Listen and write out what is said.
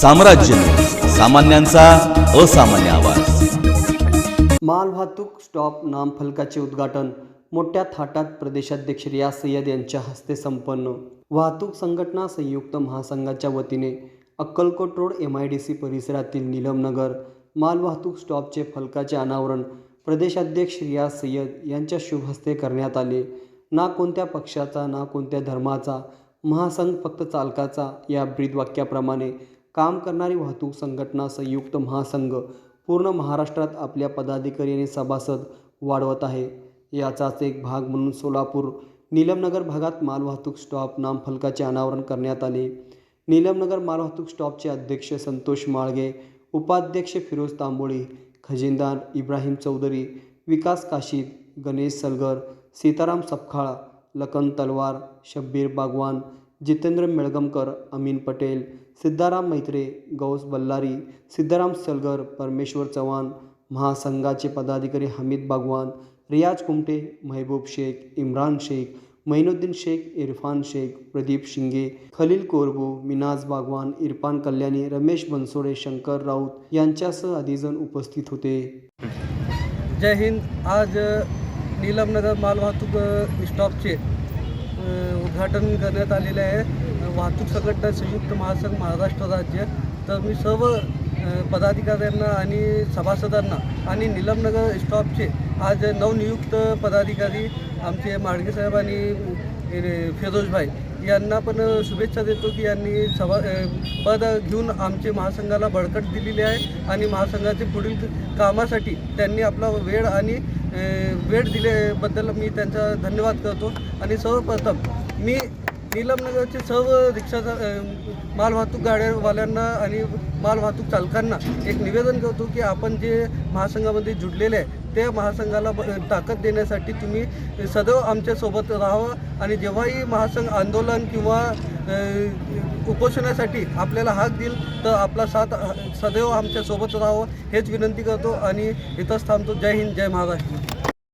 साम्राज्य. सामान्यांचा असामान्य आवाज. मालवाहतूक स्टॉप नामफलकाचे उद्घाटन. मोठ्या थाटात प्रदेशाध्यक्ष रिया सय्यद यांच्या हस्ते संपन्न. वाहतूक संघटना संयुक्त महासंघाच्या वतीने Akkalkot road M I D C परिसरातील नीलमनगर मालवाहतूक स्टॉपचे फलकाचे अनावरण प्रदेशाध्यक्ष रिया सय्यद यांच्या शुभहस्ते करण्यात आले. ना कोणत्या पक्षाचा ना कोणत्या धर्माचा महासंघ फक्त चालकाचा या ब्रीदवाक्याप्रमाणे काम करणारी वाहतूक संघटना संयुक्त महासंघ पूर्ण महाराष्ट्रात आपल्या पदाधिकारी आणि सभासद वाढवत आहे. याचाच एक भाग म्हणून सोलापूर नीलमनगर भागात मालवाहतूक स्टॉप नामफलकाचे अनावरण करण्यात आले. नीलमनगर मालवाहतूक स्टॉपचे अध्यक्ष संतोष माळगे उपाध्यक्ष फिरोज तांबोळी खजिनदार इब्राहिम चौधरी विकास काशीद गणेश सलगर सीताराम सपखाळा लखन तलवार शब्बीर बागवान जितेंद्र मेळगमकर अमीन पटेल सिद्धाराम मैत्रे गौस बल्लारी सिद्धाराम सलगर परमेश्वर चव्हाण महासंघाचे पदाधिकारी हमीद बागवान रियाज कुमटे महबूब शेख इम्रान शेख मैनुद्दीन शेख इरफान शेख प्रदीप शिंगे खलील कोरबू मिनाज बागवान इरफान कल्याणी रमेश बनसोडे शंकर राऊत यांच्यासह अधिजण उपस्थित होते. जय हिंद. आज अ, नीलमनगर मालवाहतूक स्टॉपचे उद्घाटन करण्यात आलेले आहे. वाहतूक संघटना संयुक्त महासंघ महाराष्ट्र राज्य. तर मी सर्व पदाधिकाऱ्यांना आणि सभासदांना आणि नीलमनगर स्टॉपचे आज नवनियुक्त पदाधिकारी आमचे माडगे साहेब आणि फिरोजभाई यांना पण शुभेच्छा देतो की यांनी सभा पद घेऊन आमचे महासंघाला बळकट दिलेली आहे आणि महासंघाचे पुढील कामासाठी त्यांनी आपला वेळ आणि वेळ दिल्याबद्दल मी त्यांचा धन्यवाद करतो. आणि सर्वप्रथम मी नीलमनगरचे सर्व रिक्षा मालवाहतूक गाड्यावाल्यांना आणि मालवाहतूक चालकांना एक निवेदन करतो की आपण जे महासंघामध्ये जुडलेले आहे ते महासंघाला ब- ताकद देण्यासाठी तुम्ही सदैव आमच्यासोबत राहावं. आणि जेव्हाही महासंघ आंदोलन किंवा उपोषणासाठी आपल्याला हाक देईल तर आपला साथ सदैव आमच्यासोबत राहावं हेच विनंती करतो. आणि इथंच थांबतो. जय हिंद जय महाराष्ट्र.